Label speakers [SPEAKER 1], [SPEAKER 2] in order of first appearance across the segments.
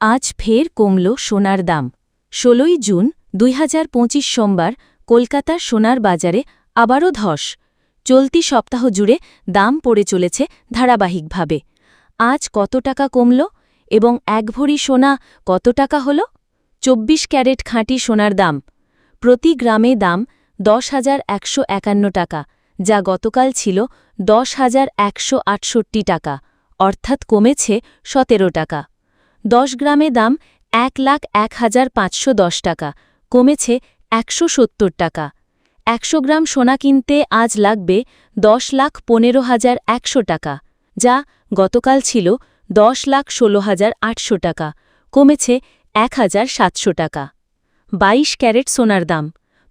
[SPEAKER 1] আজ ফের কমল সোনার দাম। ষোলোই জুন দুই হাজার পঁচিশ সোমবার কলকাতার সোনার বাজারে আবারও ধস। চলতি সপ্তাহ জুড়ে দাম পড়ে চলেছে ধারাবাহিকভাবে। আজ কত টাকা কমল এবং এক ভরি সোনা কত টাকা হল? চব্বিশ ক্যারেট খাঁটি সোনার দাম। প্রতি গ্রামে দাম দশ হাজার একশো একান্ন টাকা, যা গতকাল ছিল দশ হাজার একশো আটষট্টি টাকা, অর্থাৎ কমেছে সতেরো টাকা। দশ গ্রামে দাম এক লাখ এক হাজার পাঁচশো দশ টাকা, কমেছে একশো সত্তর টাকা। একশো গ্রাম সোনা কিনতে আজ লাগবে দশ লাখ পনেরো হাজার একশো টাকা, যা গতকাল ছিল দশ লাখ ষোলো হাজার আটশো টাকা, কমেছে এক হাজার সাতশো টাকা। বাইশ ক্যারেট সোনার দাম,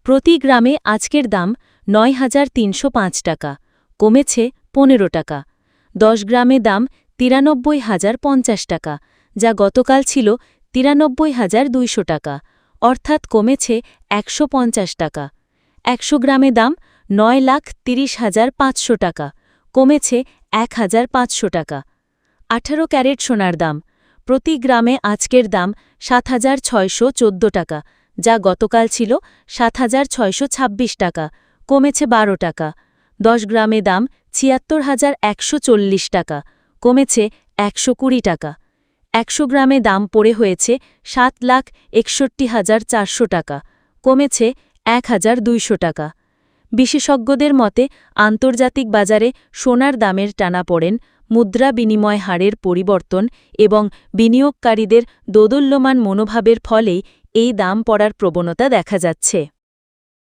[SPEAKER 1] প্রতি গ্রামে আজকের দাম নয় হাজার তিনশো পাঁচ টাকা, কমেছে পনেরো টাকা। দশ গ্রামে দাম তিরানব্বই হাজার পঞ্চাশ টাকা যা গতকাল ছিল তিরানব্বই হাজার দুইশো টাকা, অর্থাৎ কমেছে একশো পঞ্চাশ টাকা। একশো গ্রামে দাম নয় লাখ তিরিশ হাজার পাঁচশো টাকা, কমেছে এক হাজার পাঁচশো টাকা। আঠারো ক্যারেট সোনার দাম, প্রতি গ্রামে আজকের দাম সাত হাজার ছয়শো চোদ্দ টাকা, যা গতকাল ছিল সাত হাজার ছয়শো ছাব্বিশ টাকা, কমেছে বারো টাকা। দশ গ্রামে দাম ছিয়াত্তর হাজার একশো চল্লিশ টাকা, কমেছে একশো কুড়ি টাকা। একশো গ্রামে দাম পড়ে হয়েছে সাত লাখ একষট্টি হাজার চারশো টাকা, কমেছে এক হাজার দুইশো টাকা। বিশেষজ্ঞদের মতে, আন্তর্জাতিক বাজারে সোনার দামের টানা পড়েন, মুদ্রা বিনিময় হারের পরিবর্তন এবং বিনিয়োগকারীদের দোদুল্যমান মনোভাবের ফলেই এই দাম পড়ার প্রবণতা দেখা যাচ্ছে।